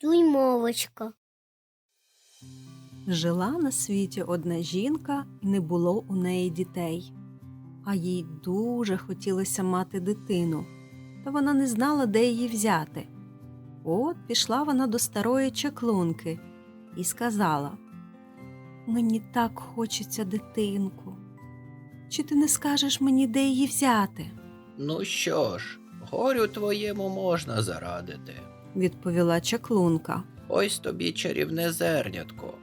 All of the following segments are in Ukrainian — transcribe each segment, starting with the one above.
Дюймовочка. Жила на світі одна жінка, і не було у неї дітей. А їй дуже хотілося мати дитину, та вона не знала, де її взяти. От пішла вона до старої чаклунки і сказала Мені так хочеться дитинку. Чи ти не скажеш мені, де її взяти? Ну що ж, горю твоєму можна зарадити. Відповіла чаклунка. Ось тобі чарівне зернятко.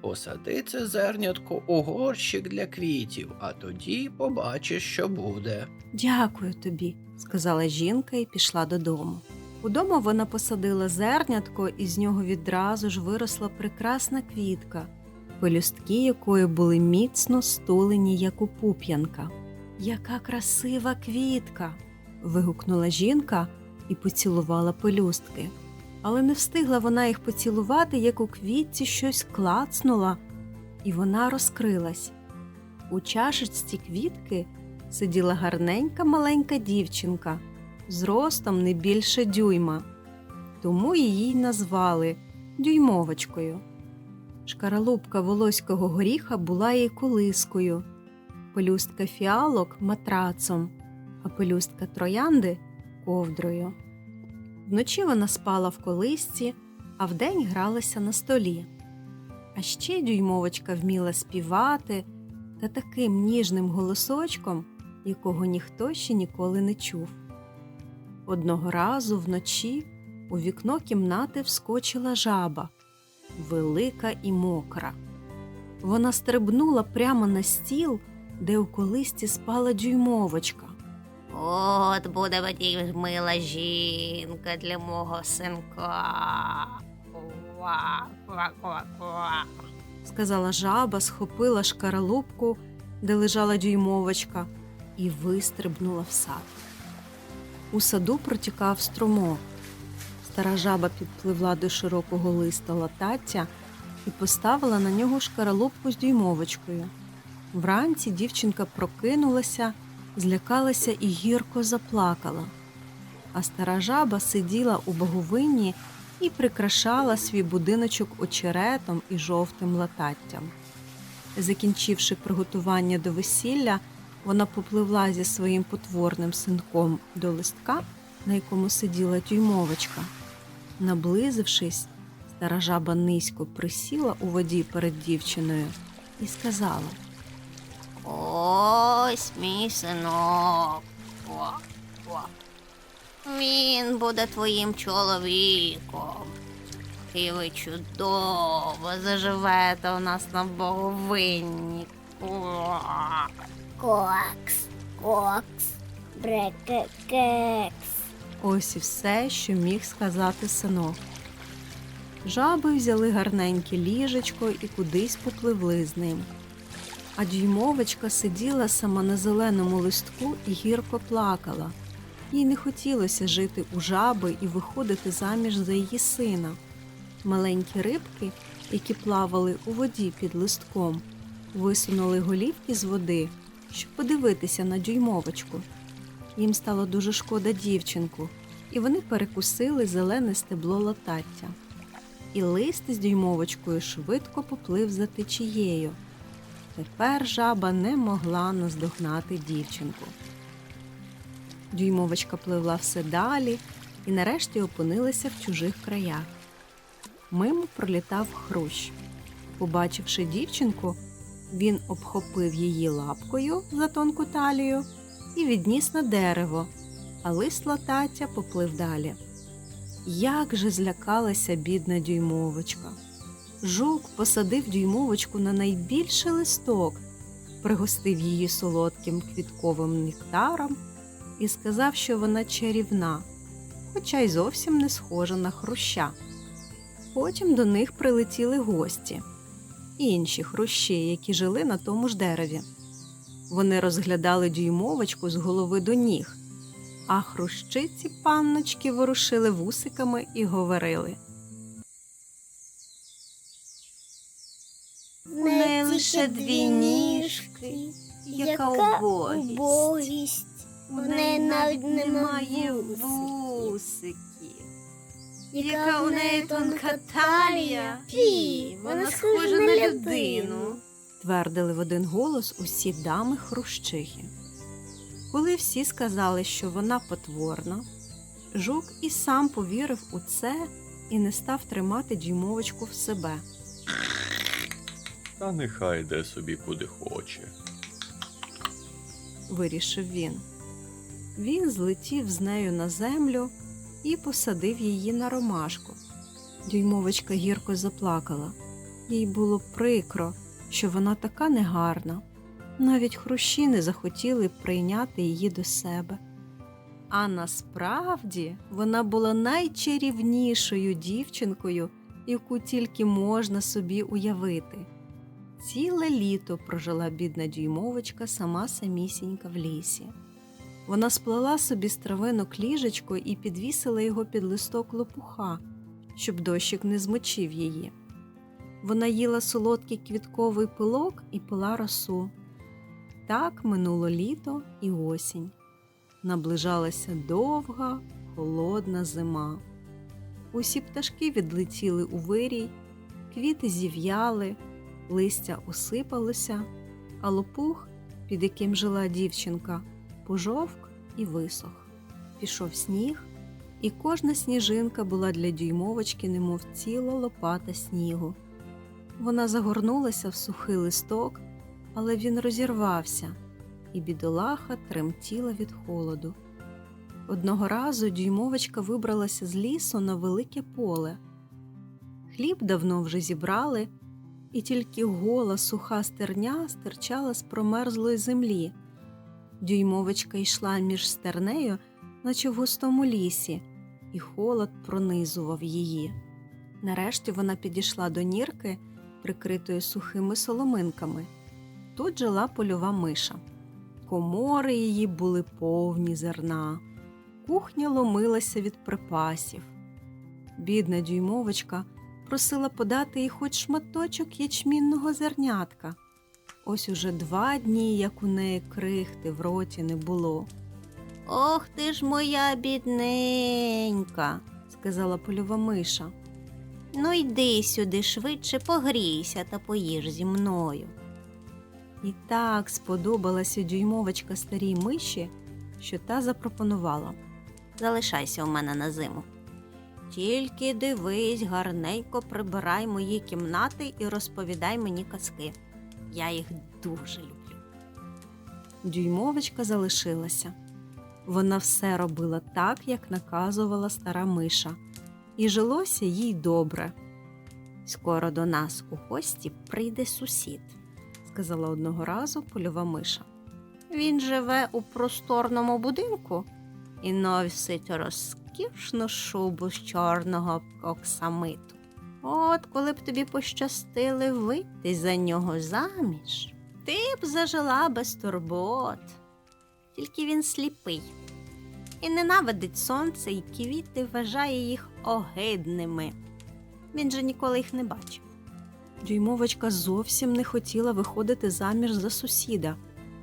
Посади це зернятко у горщик для квітів, а тоді побачиш, що буде. Дякую тобі, сказала жінка і пішла додому. Удома вона посадила зернятко, і з нього відразу ж виросла прекрасна квітка, пелюстки якої були міцно стулені, як у пуп'янка. Яка красива квітка. вигукнула жінка і поцілувала пелюстки. Але не встигла вона їх поцілувати, як у квітці щось клацнула, і вона розкрилась. У чашечці квітки сиділа гарненька маленька дівчинка з ростом не більше дюйма, тому її назвали дюймовочкою. Шкаралупка волоського горіха була їй колискою, пелюстка фіалок матрацом, а пелюстка троянди ковдрою. Вночі вона спала в колисці, а вдень гралася на столі. А ще дюймовочка вміла співати та таким ніжним голосочком, якого ніхто ще ніколи не чув. Одного разу вночі у вікно кімнати вскочила жаба, велика і мокра. Вона стрибнула прямо на стіл, де у колисці спала дюймовочка. От буде мені мила жінка для мого синка. Ква, ква, ква, ква. сказала жаба, схопила шкаралупку, де лежала дюймовочка, і вистрибнула в сад. У саду протікав струмок. Стара жаба підпливла до широкого листа латаття і поставила на нього шкаралупку з дюймовочкою. Вранці дівчинка прокинулася, злякалася і гірко заплакала. А стара жаба сиділа у боговині і прикрашала свій будиночок очеретом і жовтим лататтям. Закінчивши приготування до весілля, вона попливла зі своїм потворним синком до листка, на якому сиділа тюймовочка. Наблизившись, стара жаба низько присіла у воді перед дівчиною і сказала Ось мій синок. Ква, ква. Він буде твоїм чоловіком. І ви чудово заживете у нас на боговинні. Кокс, кокс, брекекекс. Ось і все, що міг сказати синок. Жаби взяли гарненьке ліжечко і кудись попливли з ним. А дюймовочка сиділа сама на зеленому листку і гірко плакала. Їй не хотілося жити у жаби і виходити заміж за її сина. Маленькі рибки, які плавали у воді під листком, висунули голівки з води, щоб подивитися на дюймовочку. Їм стало дуже шкода дівчинку, і вони перекусили зелене стебло латаття. І лист з дюймовочкою швидко поплив за течією. Тепер жаба не могла наздогнати дівчинку. Дюймовочка пливла все далі і нарешті опинилася в чужих краях. Мимо пролітав хрущ. Побачивши дівчинку, він обхопив її лапкою за тонку талію і відніс на дерево, а лист латаття поплив далі. Як же злякалася бідна дюймовочка. Жук посадив дюймовочку на найбільший листок, пригостив її солодким квітковим нектаром і сказав, що вона чарівна, хоча й зовсім не схожа на хруща. Потім до них прилетіли гості, інші хрущі, які жили на тому ж дереві. Вони розглядали дюймовочку з голови до ніг, а хрущиці панночки ворушили вусиками і говорили. Не лише дві ніжки, яка убогість. В неї навіть немає вусиків. Яка у неї тонка талія. Фі, вона схожа на людину. твердили в один голос усі дами хрущихи. Коли всі сказали, що вона потворна, жук і сам повірив у це і не став тримати дюймовочку в себе. Та нехай йде собі куди хоче. вирішив він. Він злетів з нею на землю і посадив її на ромашку. Дюймовочка гірко заплакала. Їй було прикро, що вона така негарна. Навіть хрущі не захотіли прийняти її до себе. А насправді вона була найчарівнішою дівчинкою, яку тільки можна собі уявити. Ціле літо прожила бідна дюймовочка сама самісінька в лісі. Вона сплела собі з травинок ліжечко і підвісила його під листок лопуха, щоб дощик не змочив її. Вона їла солодкий квітковий пилок і пила росу. Так минуло літо і осінь. Наближалася довга, холодна зима. Усі пташки відлетіли у вирій, квіти зів'яли, листя осипалося, а лопух, під яким жила дівчинка, пожовк і висох. Пішов сніг, і кожна сніжинка була для дюймовочки, немов ціла лопата снігу. Вона загорнулася в сухий листок, але він розірвався, і бідолаха тремтіла від холоду. Одного разу дюймовочка вибралася з лісу на велике поле. Хліб давно вже зібрали, і тільки гола суха стерня стирчала з промерзлої землі. Дюймовочка йшла між стернею, наче в густому лісі, і холод пронизував її. Нарешті вона підійшла до нірки, прикритої сухими соломинками. Тут жила польова миша. Комори її були повні зерна. Кухня ломилася від припасів. Бідна дюймовочка просила подати їй хоч шматочок ячмінного зернятка. Ось уже два дні, як у неї крихти в роті не було. Ох ти ж моя бідненька, сказала польова миша. ну йди сюди швидше погрійся та поїж зі мною. І так сподобалася дюймовочка старій миші, що та запропонувала. Залишайся у мене на зиму. Тільки дивись, гарненько прибирай мої кімнати і розповідай мені казки. Я їх дуже люблю. Дюймовочка залишилася. Вона все робила так, як наказувала стара миша, і жилося їй добре, Скоро до нас у гості прийде сусід. сказала одного разу польова миша. Він живе у просторному будинку і носить розкішну шубу з чорного оксамиту. От коли б тобі пощастили вийти за нього заміж, ти б зажила без турбот. Тільки він сліпий і ненавидить сонце, і квіти вважає їх огидними. Він же ніколи їх не бачив. Дюймовочка зовсім не хотіла виходити заміж за сусіда,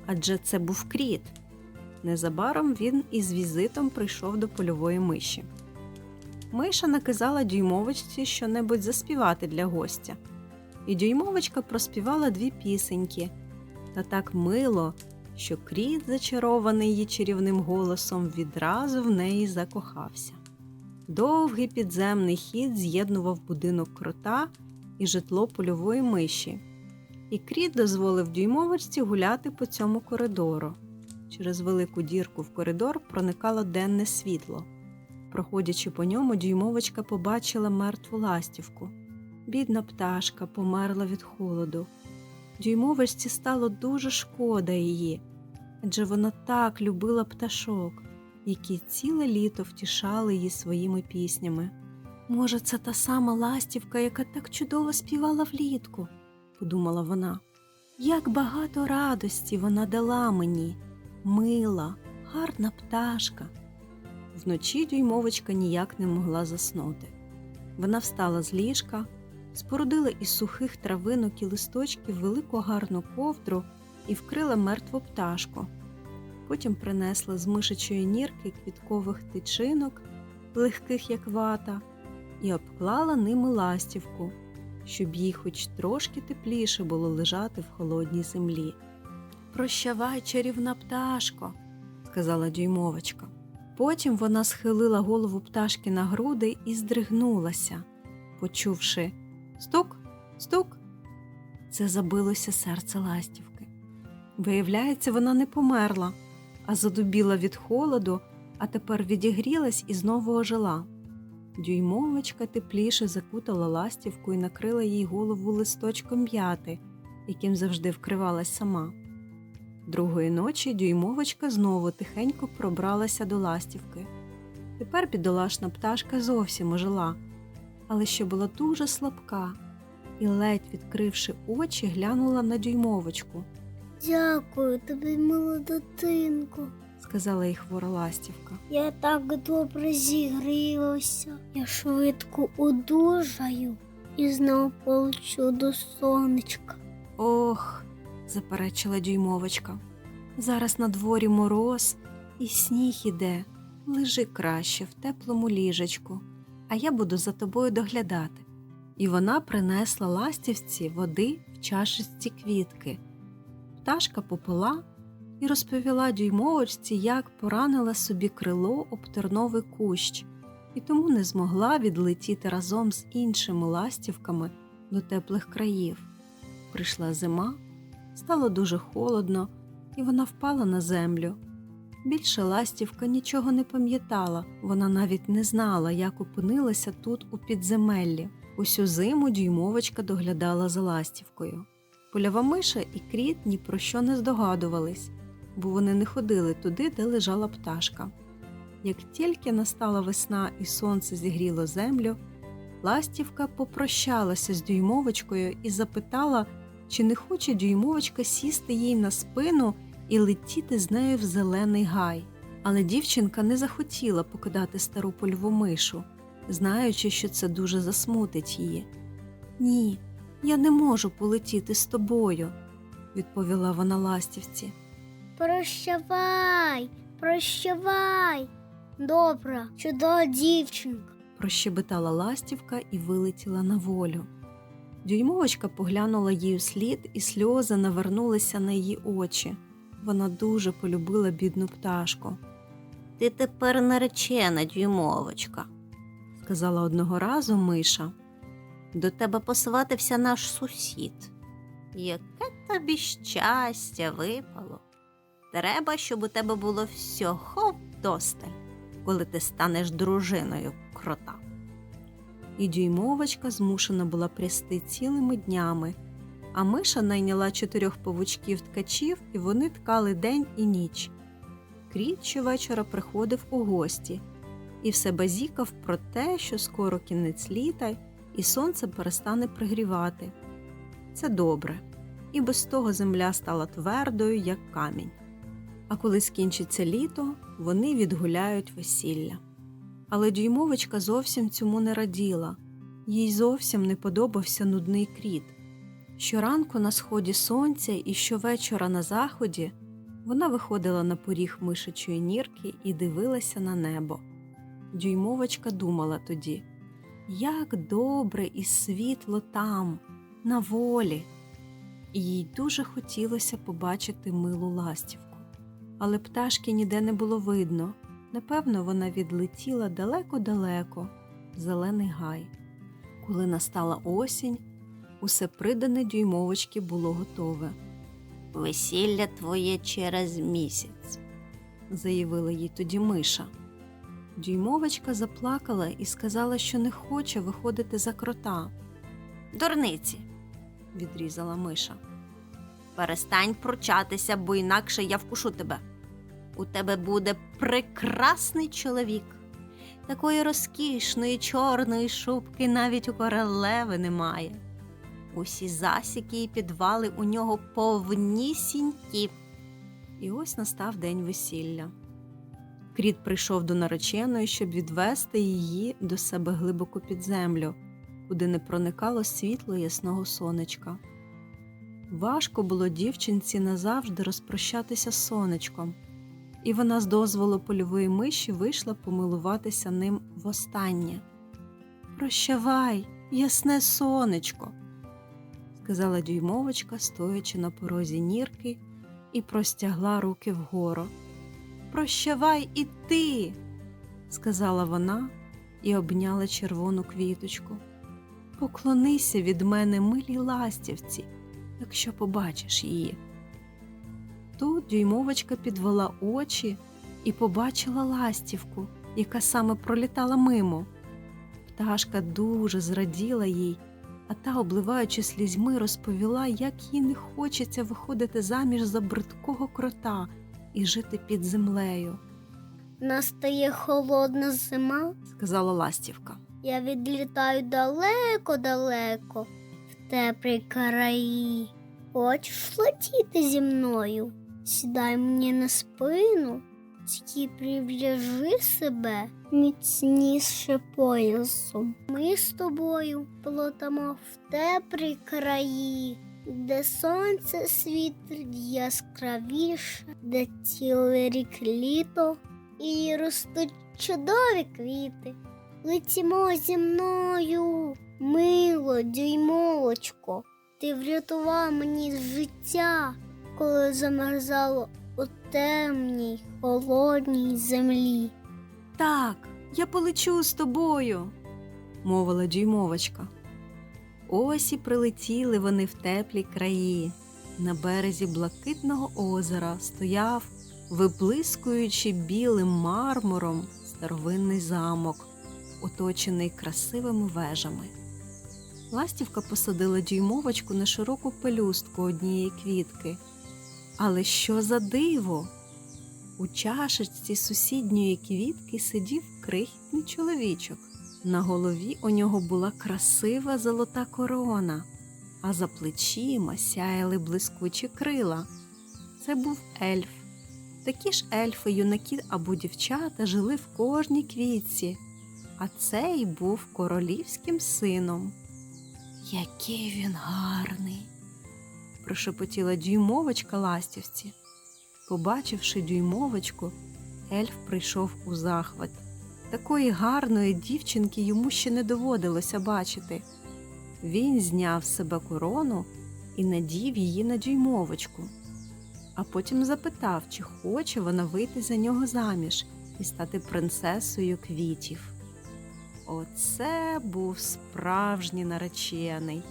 адже це був кріт. Незабаром він із візитом прийшов до польової миші. Миша наказала дюймовочці щонебудь заспівати для гостя, і дюймовочка проспівала дві пісеньки та так мило, що кріт, зачарований її чарівним голосом, відразу в неї закохався. Довгий підземний хід з'єднував будинок крота і житло польової миші, і кріт дозволив дюймовочці гуляти по цьому коридору. Через велику дірку в коридор проникало денне світло. Проходячи по ньому, дюймовочка побачила мертву ластівку. Бідна пташка померла від холоду. Дюймовочці стало дуже шкода її, адже вона так любила пташок, які ціле літо втішали її своїми піснями. Може, це та сама ластівка, яка так чудово співала влітку, подумала вона. Як багато радості вона дала мені, мила, гарна пташка. Вночі дюймовочка ніяк не могла заснути. Вона встала з ліжка, спорудила із сухих травинок і листочків велику гарну ковдру і вкрила мертву пташку. Потім принесла з мишачої нірки квіткових тичинок, легких як вата, і обклала ними ластівку, щоб їй хоч трошки тепліше було лежати в холодній землі. Прощавай, чарівна пташко, сказала дюймовочка. Потім вона схилила голову пташки на груди і здригнулася, почувши стук, стук. Це забилося серце ластівки. Виявляється, вона не померла, а задубіла від холоду, а тепер відігрілась і знову ожила. Дюймовочка тепліше закутала ластівку і накрила їй голову листочком м'яти, яким завжди вкривалась сама. Другої ночі дюймовочка знову тихенько пробралася до ластівки. Тепер бідолашна пташка зовсім ожила, але ще була дуже слабка і, ледь відкривши очі, глянула на дюймовочку, Дякую тобі, мила дитинко. сказала їй хвора ластівка. Я так добре зігрілася. Я швидко одужаю і знову полечу до сонечка. Ох, заперечила дюймовочка. Зараз на дворі мороз і сніг іде. Лежи краще в теплому ліжечку, а я буду за тобою доглядати. І вона принесла ластівці води в чашечці квітки. Пташка попила і розповіла дюймовочці, як поранила собі крило об терновий кущ, і тому не змогла відлетіти разом з іншими ластівками до теплих країв. Прийшла зима, стало дуже холодно, і вона впала на землю. Більше ластівка нічого не пам'ятала, вона навіть не знала, як опинилася тут у підземеллі. Усю зиму дюймовочка доглядала за ластівкою. Польова миша і кріт ні про що не здогадувались, бо вони не ходили туди, де лежала пташка. Як тільки настала весна і сонце зігріло землю, ластівка попрощалася з дюймовочкою і запитала, чи не хоче дюймовочка сісти їй на спину і летіти з нею в зелений гай. Але дівчинка не захотіла покидати стару польову мишу, знаючи, що це дуже засмутить її. Ні, я не можу полетіти з тобою, відповіла вона ластівці. Прощавай, прощавай. Добра, чудова дівчинка. прощебетала ластівка і вилетіла на волю. Дюймовочка поглянула їй у слід, і сльози навернулися на її очі. Вона дуже полюбила бідну пташку, Ти тепер наречена, дюймовочка. сказала одного разу миша. До тебе посватився наш сусід. Яке тобі щастя випало. Треба, щоб у тебе було всього вдосталь, коли ти станеш дружиною крота. І дюймовочка змушена була прясти цілими днями, а миша найняла чотирьох павучків ткачів, і вони ткали день і ніч. Кріт щовечора приходив у гості і все базікав про те, що скоро кінець літа і сонце перестане пригрівати. Це добре, і без того земля стала твердою, як камінь. А коли скінчиться літо, вони відгуляють весілля. Але дюймовочка зовсім цьому не раділа, їй зовсім не подобався нудний кріт. Щоранку на сході сонця і щовечора на заході вона виходила на поріг мишачої нірки і дивилася на небо. Дюймовочка думала тоді, як добре і світло там, на волі. І їй дуже хотілося побачити милу ластівку. Але пташки ніде не було видно. Напевно, вона відлетіла далеко-далеко, в зелений гай. Коли настала осінь, усе придане дюймовочки було готове, Весілля твоє через місяць. заявила їй тоді миша. Дюймовочка заплакала і сказала, що не хоче виходити за крота, Дурниці, відрізала миша. перестань пручатися, бо інакше я вкушу тебе. У тебе буде прекрасний чоловік. Такої розкішної чорної шубки навіть у королеви немає. Усі засіки і підвали у нього повнісінькі. І ось настав день весілля. Кріт прийшов до нареченої, щоб відвести її до себе глибоко під землю, куди не проникало світло ясного сонечка. Важко було дівчинці назавжди розпрощатися з сонечком, і вона з дозволу польової миші вийшла помилуватися ним востаннє. Прощавай, ясне сонечко, сказала дюймовочка, стоячи на порозі нірки, і простягла руки вгору. Прощавай і ти, сказала вона і обняла червону квіточку. Поклонися від мене милій ластівці, якщо побачиш її. Тут дюймовочка підвела очі і побачила ластівку, яка саме пролітала мимо. Пташка дуже зраділа їй, а та, обливаючи слізьми, розповіла, як їй не хочеться виходити заміж за бридкого крота і жити під землею, Настає холодна зима. сказала ластівка. Я відлітаю далеко-далеко в теплі краї. Хочеш летіти зі мною? Сідай мені на спину, тільки прив'яжи себе міцніше поясом. Ми з тобою плотимо в теплі краї, де сонце світить яскравіше, де цілий рік літо і ростуть чудові квіти. Летімо зі мною, мило, дюймовочко. Ти врятував мені життя, коли замерзало у темній, холодній землі. Так, я полечу з тобою, мовила дюймовочка. Ось і прилетіли вони в теплі краї. На березі блакитного озера стояв, виблискуючи білим мармуром, старовинний замок, оточений красивими вежами. Ластівка посадила дюймовочку на широку пелюстку однієї квітки. Але що за диво? У чашечці сусідньої квітки сидів крихітний чоловічок. На голові у нього була красива золота корона, а за плечима сяяли блискучі крила. Це був ельф. Такі ж ельфи, юнаки або дівчата жили в кожній квітці, а цей був королівським сином. Який він гарний, прошепотіла дюймовочка ластівці. Побачивши дюймовочку, ельф прийшов у захват. Такої гарної дівчинки йому ще не доводилося бачити. Він зняв з себе корону і надів її на дюймовочку, а потім запитав, чи хоче вона вийти за нього заміж і стати принцесою квітів. Оце був справжній наречений.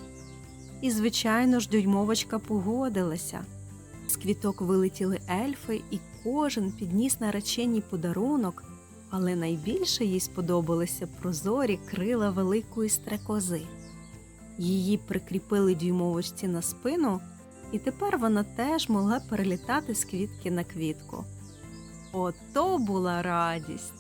І, звичайно ж, дюймовочка погодилася. З квіток вилетіли ельфи, і кожен підніс нареченій подарунок, але найбільше їй сподобалися прозорі крила великої стрекози. Її прикріпили дюймовочці на спину, і тепер вона теж могла перелітати з квітки на квітку. Ото була радість!